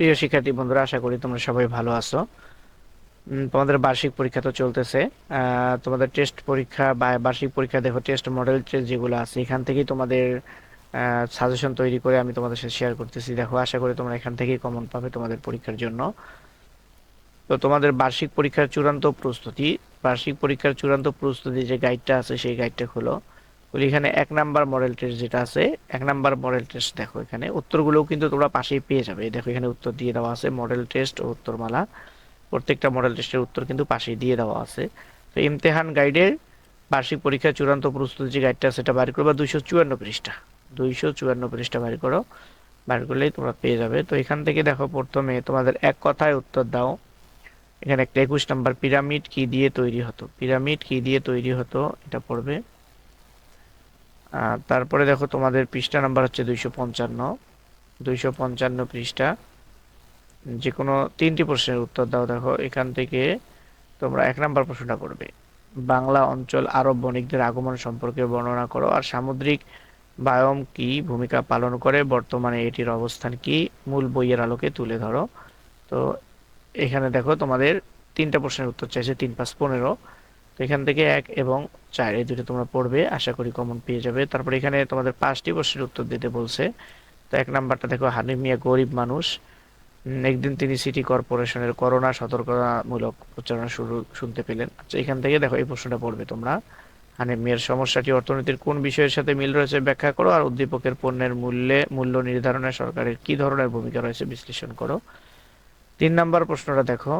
প্রিয় শিক্ষার্থী বন্ধুরা, আশা করি তোমরা সবাই ভালো আছো। তোমাদের বার্ষিক পরীক্ষা তো চলতেছে। তোমাদের টেস্ট পরীক্ষা বা বার্ষিক পরীক্ষা দেখো টেস্ট মডেল যেগুলো আছে, এখান থেকেই তোমাদের সাজেশন তৈরি করে আমি তোমাদের সাথে শেয়ার করতেছি। দেখো, আশা করি তোমরা এখান থেকেই কমন পাবে তোমাদের পরীক্ষার জন্য। তো তোমাদের বার্ষিক পরীক্ষার চূড়ান্ত প্রস্তুতি, বার্ষিক পরীক্ষার চূড়ান্ত প্রস্তুতি যে গাইডটা আছে, সেই গাইডটা খোলো। এখানে এক নাম্বার মডেল টেস্ট যেটা আছে, এক নাম্বার মডেল টেস্ট দেখো এখানে। উত্তরগুলোও কিন্তু তোমরা পাশেই পেয়ে যাবে। দেখো, এখানে উত্তর দিয়ে দেওয়া আছে মডেল টেস্ট ও উত্তরমালা। প্রত্যেকটা মডেল টেস্টের উত্তর কিন্তু পাশেই দিয়ে দেওয়া আছে। তো ইমতেহান গাইডের বার্ষিক পরীক্ষার চূড়ান্ত প্রস্তুতি যে গাইডটা সেটা বাড়ি করবা দুইশো চুয়ান্ন পৃষ্ঠা। দুইশো চুয়ান্ন পৃষ্ঠা বাড়ি করো। বাড়ি করলেই তোমরা পেয়ে যাবে। তো এখান থেকে দেখো প্রথমে তোমাদের এক কথায় উত্তর দাও। এখানে একটা একুশ নাম্বার পিরামিড কি দিয়ে তৈরি হতো? পিরামিড কি দিয়ে তৈরি হতো? এটা পড়বে। তারপরে দেখো তোমাদের পৃষ্ঠা নাম্বার হচ্ছে দুইশো পঞ্চান্ন। দুইশো পঞ্চান্ন পৃষ্ঠা। যে কোনো তিনটি প্রশ্নের উত্তর দাও দেখো। এখান থেকে তোমরা এক নাম্বার প্রশ্নটা করবে। বাংলা অঞ্চল আরব বণিকদের আগমন সম্পর্কে বর্ণনা করো। আর সামুদ্রিক বায়ম কি ভূমিকা পালন করে? বর্তমানে এটির অবস্থান কি? মূল বইয়ের আলোকে তুলে ধরো। তো এখানে দেখো তোমাদের তিনটা প্রশ্নের উত্তর চাইছে তিন পাঁচ পনেরো। এখান থেকে এক এবং চার, এই দুটো তোমরা পড়বে, আশা করি কমন পেয়ে যাবে। তারপর এখানে তোমাদের পাঁচটি প্রশ্নের উত্তর দিতে বলছে। তো এক নাম্বারটা দেখো হানিফ মিয়া গরিব মানুষ। একদিন তিনি সিটি কর্পোরেশনের করোনা সতর্কতামূলক প্রচারণা শুরু, শুনতে পেলেন। আচ্ছা এখান থেকে দেখো, এই প্রশ্নটা পড়বে তোমরা। হানিফ মিয়ার সমস্যাটি অর্থনীতির কোন বিষয়ের সাথে মিল রয়েছে ব্যাখ্যা করো, আর উদ্দীপকের পণ্যের মূল্যে, মূল্য নির্ধারণে সরকারের কি ধরনের ভূমিকা রয়েছে বিশ্লেষণ করো। তিন নাম্বার প্রশ্নটা দেখো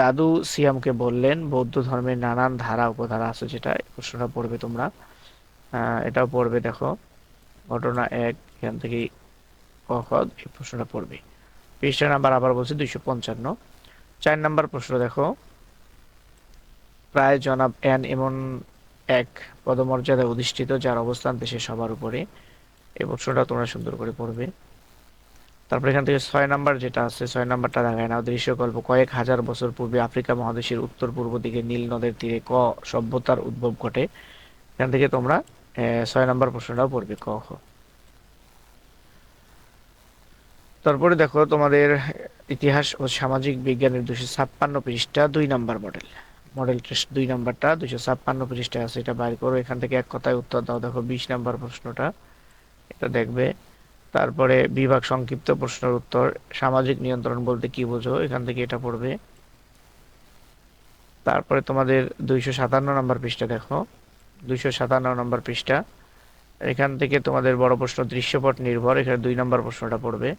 দাদু সিয়ামকে বললেন, বৌদ্ধ ধর্মের নানান ধারা, উপধারা আছে যেটা প্রশ্নটা পড়বে তোমরা। এটাও পড়বে দেখো। ঘটনা এক, এখান থেকে ক এই প্রশ্নটা পড়বে। পৃষ্ঠা নাম্বার আবার বলছি দুইশো পঞ্চান্ন। চার নাম্বার প্রশ্ন দেখো। প্রায় জনাব এন এমন এক পদমর্যাদায় অধিষ্ঠিত, যার অবস্থান দেশের সবার উপরে। এই প্রশ্নটা তোমরা সুন্দর করে পড়বে। তারপর এখান থেকে ছয় নাম্বার যেটা আছে, ছয় নাম্বারটা দেখায় না দৃশ্যকল্প কয়েক হাজার বছর পূর্বে আফ্রিকা মহাদেশের উত্তর পূর্ব দিকে নীল নদের তীরে ক সভ্যতার উদ্ভব ঘটে? এখান থেকে তোমরা ছয় নাম্বার প্রশ্নটাও পড়বে, ক তারপরে দেখো তোমাদের ইতিহাস ও সামাজিক বিজ্ঞানের দুশো ছাপ্পান্ন পৃষ্ঠা, দুই নাম্বার মডেল। মডেল দুই নাম্বারটা, দুশো ছাপ্পান্ন পৃষ্ঠায় আছে। এটা বাইর করো। এখান থেকে এক কথায় উত্তর দাও। দেখো বিশ নাম্বার প্রশ্নটা। এটা দেখবে তারপরে বিভাগ সংক্ষিপ্ত প্রশ্নের উত্তর, সামাজিক নিয়ন্ত্রণ বলতে কি বোঝো? এখান থেকে এটা পড়বে। তারপরে তোমাদের দুইশো সাতান্ন নম্বর পৃষ্ঠা দেখো। দুইশো সাতান্ন নম্বর পৃষ্ঠা। এখান থেকে তোমাদের বড় প্রশ্ন দৃশ্যপট নির্ভর, এখানে দুই নম্বর প্রশ্নটা পড়বে।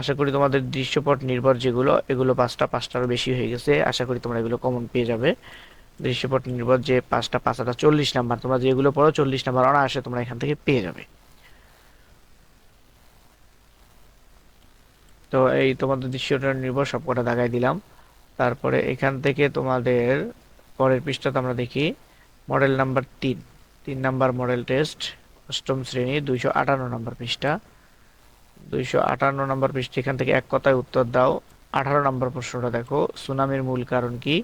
আশা করি তোমাদের দৃশ্যপট নির্ভর যেগুলো, এগুলো পাঁচটা পাঁচটারও বেশি হয়ে গেছে। আশা করি তোমরা এগুলো কমন পেয়ে যাবে। দৃশ্যপট নির্ভর যে পাঁচটা পাঁচটা চল্লিশ নাম্বার, তোমরা যেগুলো পড়ো চল্লিশ নাম্বার অনায়াসে তোমরা এখান থেকে পেয়ে যাবে। তো এই তোমাদের দৃশ্যটা নির্ভর সবকটা দাগাই দিলাম। তারপরে এখান থেকে তোমাদের পরের পৃষ্ঠাতে আমরা দেখি। মডেল নাম্বার তিন। তিন নাম্বার মডেল টেস্ট, অষ্টম শ্রেণি, দুইশো আটান্ন নম্বর পৃষ্ঠা। দুইশো আটান্ন নম্বর পৃষ্ঠা, এখান থেকে এক কথায় উত্তর দাও। আঠারো নম্বর প্রশ্নটা দেখো, সুনামির মূল কারণ কি?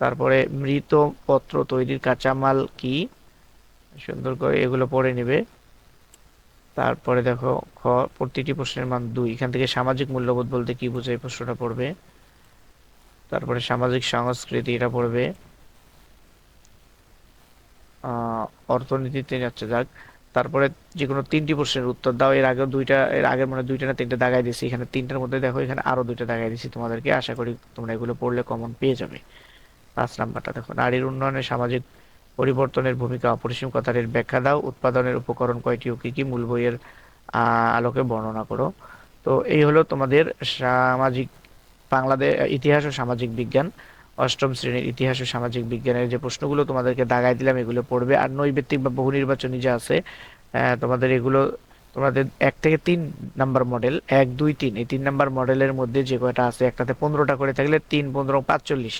তারপরে মৃত পত্র তৈরির কাঁচামাল কি? সুন্দর করে এগুলো পড়ে নেবে। তারপরে দেখো, খ, প্রতিটি প্রশ্নের মান দুই। এখান থেকে সামাজিক মূল্যবোধ বলতে কি বোঝায় প্রশ্নটা পড়বে? তারপরে সামাজিক সংস্কৃতি এটা পড়বে। অর্থনীতিতে যাচ্ছে, যাক। তারপরে যে কোনো তিনটি প্রশ্নের উত্তর দাও। এর আগে দুইটা, এর আগের মানে দুইটা না তিনটা দাগাই দিয়েছি। এখানে তিনটার মধ্যে দেখো, এখানে আরও দুইটা দাগাই দিয়েছি তোমাদেরকে। আশা করি তোমরা এগুলো পড়লে কমন পেয়ে যাবে। পাঁচ নাম্বারটা দেখো। নারীর উন্নয়নে সামাজিক পরিবর্তনের ভূমিকা অপরিসীম কথাটির ব্যাখ্যা দাও। উৎপাদনের উপকরণ কয়টি ও কি কি মূল বইয়ের আলোকে বর্ণনা করো। তো এই হলো তোমাদের সামাজিক বাংলাদেশ ইতিহাস ও সামাজিক বিজ্ঞান। অষ্টম শ্রেণির ইতিহাস ও সামাজিক বিজ্ঞানের যে প্রশ্নগুলো তোমাদেরকে দাগাই দিলাম, এগুলো পড়বে। আর নৈবেত্তিক বা বহু নির্বাচনী যে আছে তোমাদের এগুলো তোমাদের এক থেকে তিন নাম্বার মডেল এক, দুই, তিন। এই তিন নাম্বার মডেলের মধ্যে যে কয়টা আছে, একটাতে পনেরোটা করে থাকলে তিন, পনেরো, পাঁচচল্লিশ।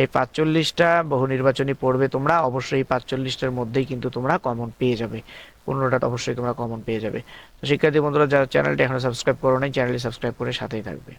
এই পাঁচচল্লিশটা বহু নির্বাচনী পড়বে তোমরা, অবশ্যই পাঁচচল্লিশটার মধ্যেই কিন্তু তোমরা কমন পেয়ে যাবে। পনেরোটা অবশ্যই তোমরা কমন পেয়ে যাবে। তো শিক্ষার্থী বন্ধুরা, যারা চ্যানেলটা এখনও সাবস্ক্রাইব করো নাই চ্যানেলটি সাবস্ক্রাইব করে সাথেই থাকবে।